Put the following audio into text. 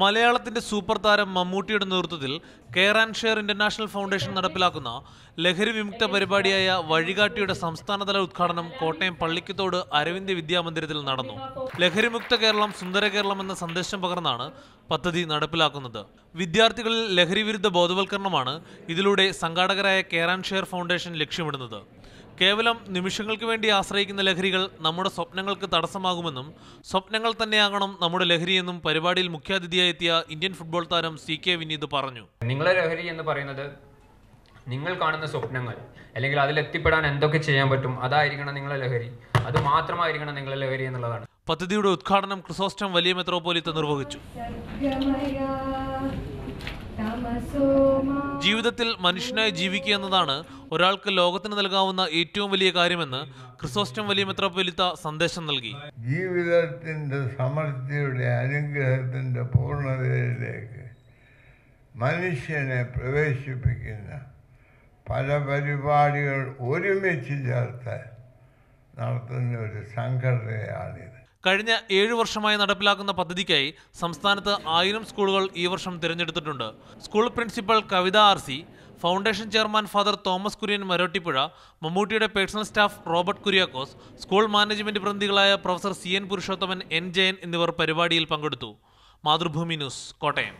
മലയാളത്തിന്റെ സൂപ്പർ താരം മമ്മൂട്ടിയുടെ നേതൃത്വത്തിൽ care and share international foundation നടപ്പിലാക്കുന്ന ലഹരി വിമുക്ത പരിപാടിയായ വഴികാട്ടിയുടെ സംസ്ഥാനതല ഉദ്ഘാടനം കോട്ടയം പള്ളിക്കത്തോട് അരവിന്ദ് വിദ്യാമന്ദിരത്തിൽ നടന്നു. ലഹരിമുക്ത കേരളം സുന്ദര കേരളം എന്ന സന്ദേശം പകർന്നാണ് പദ്ധതി നടപ്പിലാക്കുന്നത്. വിദ്യാർത്ഥികളിൽ ലഹരി വിരുദ്ധ ബോധവൽക്കരണമാണ് ഇതിലൂടെ സംഘാടകരായ കെയർ ആൻഡ് ഷെയർ ഫൗണ്ടേഷൻ ലക്ഷ്യമിടുന്നത്. കേവലം നിമിഷങ്ങൾക്ക് വേണ്ടി ആശ്രയിക്കുന്ന ലഹരികൾ നമ്മുടെ സ്വപ്നങ്ങൾക്ക് തടസ്സമാകുമെന്നും സ്വപ്നങ്ങൾ തന്നെയാകണം നമ്മുടെ ലഹരിയെന്നും പരിപാടിയിൽ മുഖ്യാതിഥിയായി എത്തിയ ഇന്ത്യൻ ഫുട്ബോൾ താരം സി കെ വിനീത് പറഞ്ഞു. നിങ്ങളെ ലഹരി എന്ന് പറയുന്നത് നിങ്ങൾ കാണുന്ന സ്വപ്നങ്ങൾ അല്ലെങ്കിൽ അതിലെത്തിപ്പെടാൻ എന്തൊക്കെ ചെയ്യാൻ പറ്റും അതായിരിക്കണം നിങ്ങളെ ലഹരി. അത് മാത്രമായിരിക്കണം നിങ്ങളെ ലഹരി എന്നുള്ളതാണ്. പദ്ധതിയുടെ ഉദ്ഘാടനം ക്രിസോസ്റ്റം വലിയ മെത്രോപോലിത്ത നിർവഹിച്ചു. ജീവിതത്തിൽ മനുഷ്യനായി ജീവിക്കുക എന്നതാണ് ഒരാൾക്ക് ലോകത്തിന് നൽകാവുന്ന ഏറ്റവും വലിയ കാര്യമെന്ന് ക്രിസോസ്റ്റം വലിയ മെത്രോപോലിത്ത സന്ദേശം നൽകി. ജീവിതത്തിന്റെ സമൃദ്ധിയുടെ അനുഗ്രഹത്തിന്റെ പൂർണതയിലേക്ക് മനുഷ്യനെ പ്രവേശിപ്പിക്കുന്ന പല പരിപാടികൾ ഒരുമിച്ച് ചേർത്ത് നടത്തുന്ന ഒരു സംഘടനയാണിത്. കഴിഞ്ഞ ഏഴു വർഷമായി നടപ്പിലാക്കുന്ന പദ്ധതിക്കായി സംസ്ഥാനത്ത് ആയിരം സ്കൂളുകൾ ഈ വർഷം തിരഞ്ഞെടുത്തിട്ടുണ്ട്. School principal Kavitha R C foundation chairman father Thomas Kurian Marottippuzha മമ്മൂട്ടിയുടെ personal staff Robert Kuriakose school management പ്രതിനിധികളായ professor C N Purushothaman N Jayan എന്നിവർ പരിപാടിയിൽ പങ്കെടുത്തു. മാതൃഭൂമി ന്യൂസ് കോട്ടയം.